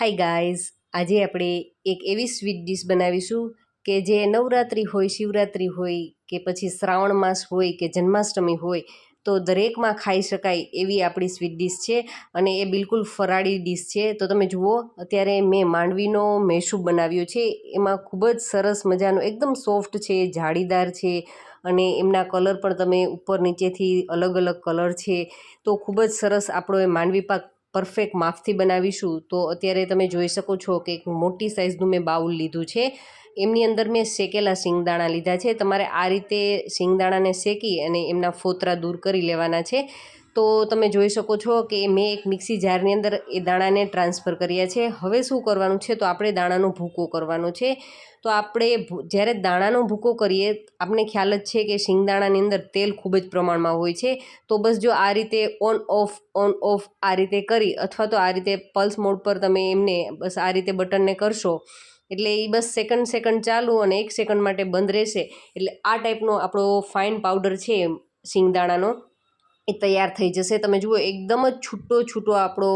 Hi guys આજે આપણે એક એવી સ્વીટ ડીશ બનાવીશું કે જે નવરાત્રિ હોય, શિવરાત્રિ હોય કે પછી શ્રાવણ માસ હોય કે જન્માષ્ટમી હોય તો દરેકમાં ખાઈ શકાય એવી આપણી સ્વીટ ડીશ છે અને એ બિલકુલ ફરાળી ડીશ છે. તો તમે જુઓ, અત્યારે મેં માંડવીનો મેસૂબ બનાવ્યો છે. એમાં ખૂબ જ સરસ મજાનો એકદમ સોફ્ટ છે, જાળીદાર છે અને એમના કલર પણ તમે ઉપર નીચેથી અલગ અલગ કલર છે. તો ખૂબ જ સરસ આપણો એ માંડવી પાક પરફેક્ટ માપથી બનાવીશું, તો અત્યારે તમે જોઈ શકો છો કે એક મોટી સાઇઝનું મેં બાઉલ લીધું છે. એમની અંદર મેં શેકેલા શિંગદાણા લીધા છે. તમારે આ રીતે શિંગદાણાને શેકી અને એમના ફોતરા દૂર કરી લેવાના છે. તો તમે જોઈ શકો છો કે મેં એક મિક્સી જારની અંદર એ દાણાને ટ્રાન્સફર કર્યા છે. હવે શું કરવાનું છે? તો આપણે દાણાનો ભૂકો કરવાનો છે. તો આપણે જ્યારે દાણાનો ભૂકો કરીએ આપણને ખ્યાલ જ છે કે શિંગદાણાની અંદર તેલ ખૂબ જ પ્રમાણમાં હોય છે. તો બસ જો આ રીતે ઓન ઓફ ઓન ઓફ આ રીતે કરી અથવા તો આ રીતે પલ્સ મોડ પર તમે એમને બસ આ રીતે બટનને કરશો, એટલે એ બસ સેકન્ડ સેકન્ડ ચાલુ અને એક સેકન્ડ માટે બંધ રહેશે. એટલે આ ટાઈપનો આપણો ફાઇન પાવડર છે શિંગદાણાનો. એ તૈયાર થઈ જશે. તમે જુઓ, એકદમ જ છૂટો છૂટો આપણો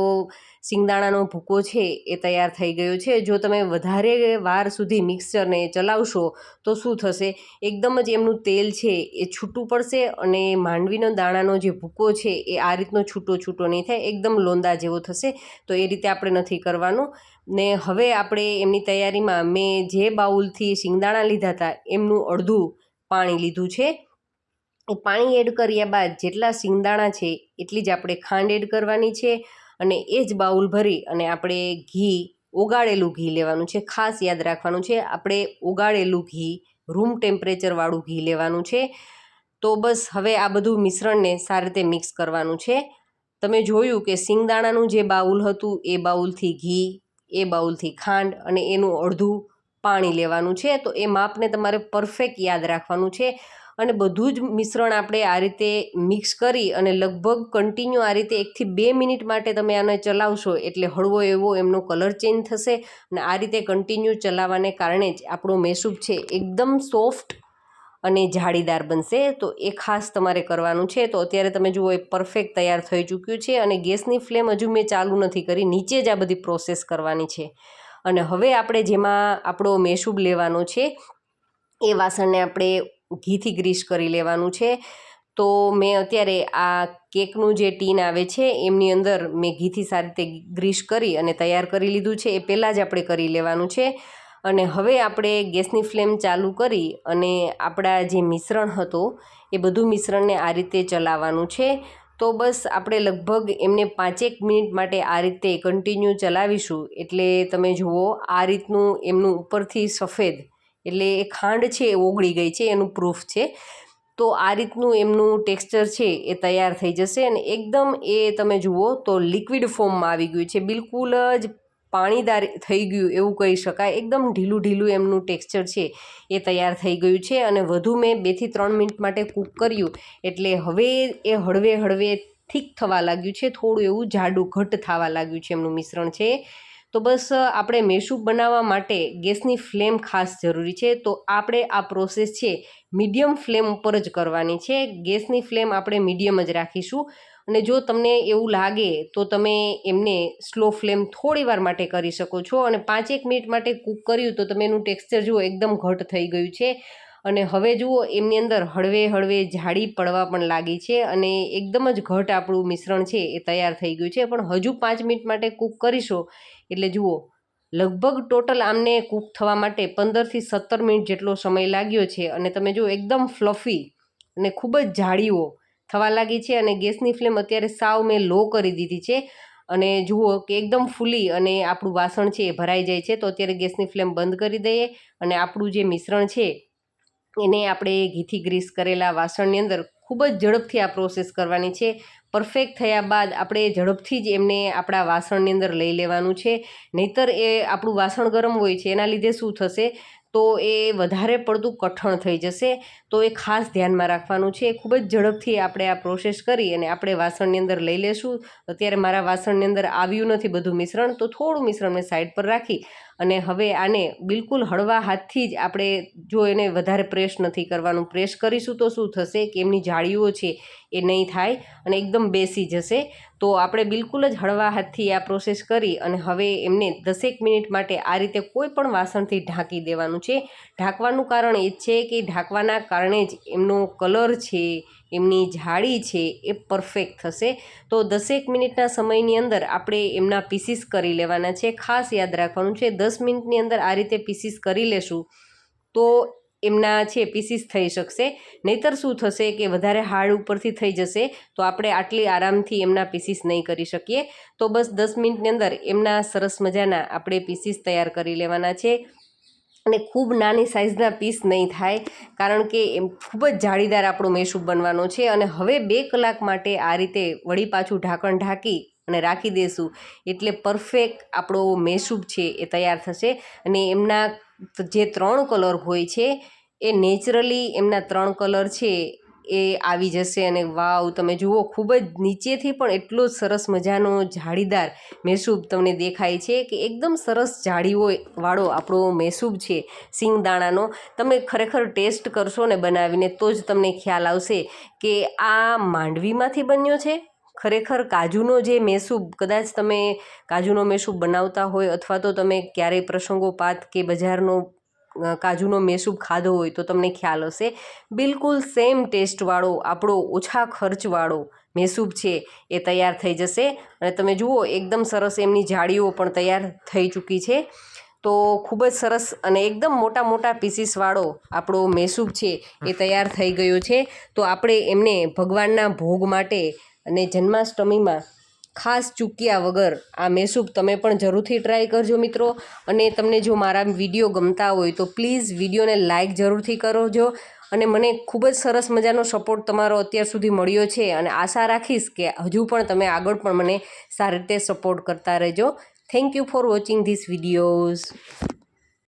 સિંગદાણાનો ભૂકો છે એ તૈયાર થઈ ગયો છે. જો તમે વધારે વાર સુધી મિક્સરને ચલાવશો તો શું થશે? એકદમ જ એમનું તેલ છે એ છૂટું પડશે અને માંડવીનો દાણાનો જે ભૂકો છે એ આ રીતનો છૂટો છૂટો નહીં થાય, એકદમ લોંદા જેવો થશે. તો એ રીતે આપણે નથી કરવાનું. ને હવે આપણે એમની તૈયારીમાં મેં જે બાઉલથી સિંગદાણા લીધા હતા એમનું અડધું પાણી લીધું છે. પાણી એડ કર્યા બાદ જેટલા શિંગદાણા છે, એટલી જ આપણે ખાંડ એડ કરવાની છે અને એ જ બાઉલ ભરી અને આપણે ઘી, ઓગાળેલું ઘી લેવાનું છે. ખાસ યાદ રાખવાનું છે, આપણે ઓગાળેલું ઘી, રૂમ ટેમ્પરેચરવાળું ઘી લેવાનું છે. તો બસ હવે આ બધું મિશ્રણને સારી રીતે મિક્સ કરવાનું છે. તમે જોયું કે શિંગદાણાનું જે બાઉલ હતું, એ બાઉલથી ઘી, એ બાઉલથી ખાંડ અને એનું અડધું પાણી લેવાનું છે. તો એ માપને તમારે પરફેક્ટ યાદ રાખવાનું છે. અને બધું જ મિશ્રણ આપણે આ રીતે મિક્સ કરી અને લગભગ કન્ટિન્યુ આ રીતે એકથી બે મિનિટ માટે તમે આને ચલાવશો એટલે હળવો એવો એમનો કલર ચેન્જ થશે અને આ રીતે કન્ટિન્યુ ચલાવવાને કારણે જ આપણો મેસૂબ છે એકદમ સોફ્ટ અને જાળીદાર બનશે. તો એ ખાસ તમારે કરવાનું છે. તો અત્યારે તમે જુઓ એ પરફેક્ટ તૈયાર થઈ ચૂક્યું છે અને ગેસની ફ્લેમ હજુ મેં ચાલુ નથી કરી, નીચે જ આ બધી પ્રોસેસ કરવાની છે. અને હવે આપણે જેમાં આપણો મેસૂબ લેવાનો છે, એ વાસણને આપણે ઘીથી ગ્રીસ કરી લેવાનું છે. તો મેં અત્યારે આ કેકનું જે ટીન આવે છે, એમની અંદર મેં ઘીથી સારી રીતે ગ્રીસ કરી અને તૈયાર કરી લીધું છે. એ પહેલાં જ આપણે કરી લેવાનું છે. અને હવે આપણે ગેસની ફ્લેમ ચાલુ કરી અને આપણા જે મિશ્રણ હતો, એ બધું મિશ્રણને આ રીતે ચલાવવાનું છે. તો બસ આપણે લગભગ એમને પાંચેક મિનિટ માટે આ રીતે કન્ટિન્યુ ચલાવીશું. એટલે તમે જુઓ, આ રીતનું એમનું ઉપરથી સફેદ એટલે એ ખાંડ છે એ ઓગળી ગઈ છે, એનું પ્રૂફ છે. તો આ રીતનું એમનું ટેક્સચર છે એ તૈયાર થઈ જશે અને એકદમ એ તમે જુઓ તો લિક્વિડ ફોર્મમાં આવી ગયું છે. બિલકુલ જ પાણીદાર થઈ ગયું એવું કહી શકાય. એકદમ ઢીલું ઢીલું એમનું ટેક્સચર છે એ તૈયાર થઈ ગયું છે અને વધુ મેં બેથી ત્રણ મિનિટ માટે કૂક કર્યું એટલે હવે એ હળવે હળવે થીક થવા લાગ્યું છે. થોડું એવું જાડું ઘટ થવા લાગ્યું છે એમનું મિશ્રણ છે. તો બસ આપણે મેશૂબ બનાવવા માટે ગેસની ફ્લેમ ખાસ જરૂરી છે. તો આપણે આ પ્રોસેસ છે મીડિયમ ફ્લેમ ઉપર જ કરવાની છે. ગેસની ફ્લેમ આપણે મીડિયમ જ રાખીશું. અને જો તમને એવું લાગે તો તમે એમને સ્લો ફ્લેમ થોડી વાર માટે કરી શકો છો. અને પાંચેક મિનિટ માટે કૂક કર્યું તો તમે એનું ટેક્સચર જુઓ, એકદમ ઘટ થઈ ગયું છે. અને હવે જુઓ, એમની અંદર હળવે હળવે જાડી પડવા પણ લાગી છે અને એકદમ જ ઘટ આપણું મિશ્રણ છે એ તૈયાર થઈ ગયું છે. પણ હજુ પાંચ મિનિટ માટે કૂક કરીશો એટલે જુઓ, લગભગ ટોટલ આમને કૂક થવા માટે પંદરથી સત્તર મિનિટ જેટલો સમય લાગ્યો છે અને તમે જુઓ, એકદમ ફ્લફી અને ખૂબ જ જાળીઓ થવા લાગી છે અને ગેસની ફ્લેમ અત્યારે સાવ મેં લો કરી દીધી છે અને જુઓ કે એકદમ ફૂલી અને આપણું વાસણ છે એ ભરાઈ જાય છે. તો અત્યારે ગેસની ફ્લેમ બંધ કરી દઈએ અને આપણું જે મિશ્રણ છે એને આપણે ઘીથી ગ્રીસ કરેલા વાસણની અંદર ખૂબ જ ઝડપથી આ પ્રોસેસ કરવાની છે. પરફેક્ટ થયા બાદ આપણે ઝડપથી જ એમને આપણા વાસણની અંદર લઈ લેવાનું છે. નહીતર એ આપણું વાસણ ગરમ હોય છે, એના લીધે શું થશે? તો એ વધારે પડતું કઠણ થઈ જશે. તો એ ખાસ ધ્યાનમાં રાખવાનું છે. ખૂબ જ ઝડપથી આપણે આ પ્રોસેસ કરી અને આપણે વાસણની અંદર લઈ લેશું. અત્યારે મારા વાસણની અંદર આવ્યું નથી બધું મિશ્રણ. તો થોડું મિશ્રણ મેં સાઈડ પર રાખી. અને હવે આને બિલકુલ હળવા હાથથી જ આપણે જો એને વધારે પ્રેસ નથી કરવાનું. પ્રેસ કરીશું તો શું થશે કે એમની જાળીઓ છે એ નહીં થાય અને એકદમ બેસી જશે. તો આપણે બિલકુલ જ હળવા હાથથી આ પ્રોસેસ કરી અને હવે એમને દસેક મિનિટ માટે આ રીતે કોઈ પણ વાસણથી ઢાંકી દેવાનું છે. ઢાંકવાનું કારણ એ છે કે ઢાંકવાના કારણે જ એમનો કલર છે, એમની જાળી છે એ પરફેક્ટ થશે. તો દસેક મિનિટના સમયની અંદર આપણે એમના પીસીસ કરી લેવાના છે. ખાસ યાદ રાખવાનું છે દસ મિનિટની અંદર આ રીતે પીસીસ કરી લેશું, તો એમના છે પીસીસ થઈ શકશે. નહીતર શું થશે કે વધારે હાર્ડ ઉપરથી થઈ જશે, તો આપણે આટલી આરામથી એમના પીસીસ નહીં કરી શકીએ. તો બસ દસ મિનિટની અંદર એમના સરસ મજાના આપણે પીસીસ તૈયાર કરી લેવાના છે. અને ખૂબ નાની સાઇઝના પીસ નહીં થાય, કારણ કે એમ ખૂબ જ જાળીદાર આપણો મેશૂબ બનવાનો છે. અને હવે બે કલાક માટે આ રીતે વળી પાછું ઢાંકણ ઢાંકી અને રાખી દઈશું એટલે પરફેક્ટ આપણો મેસૂબ છે એ તૈયાર થશે. અને એમના જે ત્રણ કલર હોય છે, એ નેચરલી એમના ત્રણ કલર છે એ આવી જશે. અને વાવ, તમે જુઓ, ખૂબ જ નીચેથી પણ એટલો જ સરસ મજાનો જાળીદાર મેસૂબ તમને દેખાય છે કે એકદમ સરસ જાળીઓ વાળો આપણો મેસૂબ છે સિંગદાણાનો. તમે ખરેખર ટેસ્ટ કરશો ને બનાવીને તો જ તમને ખ્યાલ આવશે કે આ માંડવીમાંથી બન્યો છે? ખરેખર કાજુનો જે મેસૂબ, કદાચ તમે કાજુનો મેસૂબ બનાવતા હોય અથવા તો તમે ક્યારેય પ્રસંગોપાત કે બજારનો કાજુનો મેસૂબ ખાધો હોય તો તમને ખ્યાલ હશે. બિલકુલ સેમ ટેસ્ટવાળો આપણો ઓછા ખર્ચવાળો મેસૂબ છે એ તૈયાર થઈ જશે. અને તમે જુઓ, એકદમ સરસ એમની જાળીઓ પણ તૈયાર થઈ ચૂકી છે. તો ખૂબ જ સરસ અને એકદમ મોટા મોટા પીસીસવાળો આપણો મેસૂબ છે એ તૈયાર થઈ ગયો છે. તો આપણે એમને ભગવાનના ભોગ માટે અને જન્માષ્ટમીમાં ખાસ ચૂક્યા વગર આ મેસૂબ તમે પણ જરૂરથી ટ્રાય કરજો મિત્રો. અને તમને જો મારા વીડિયો ગમતા હોય તો પ્લીઝ વિડીયોને લાઇક જરૂરથી કરજો. અને મને ખૂબ જ સરસ મજાનો સપોર્ટ તમારો અત્યાર સુધી મળ્યો છે. અને આશા રાખીશ કે હજુ પણ તમે આગળ પણ મને સારી રીતે સપોર્ટ કરતા રહેજો. Thank you for watching this videos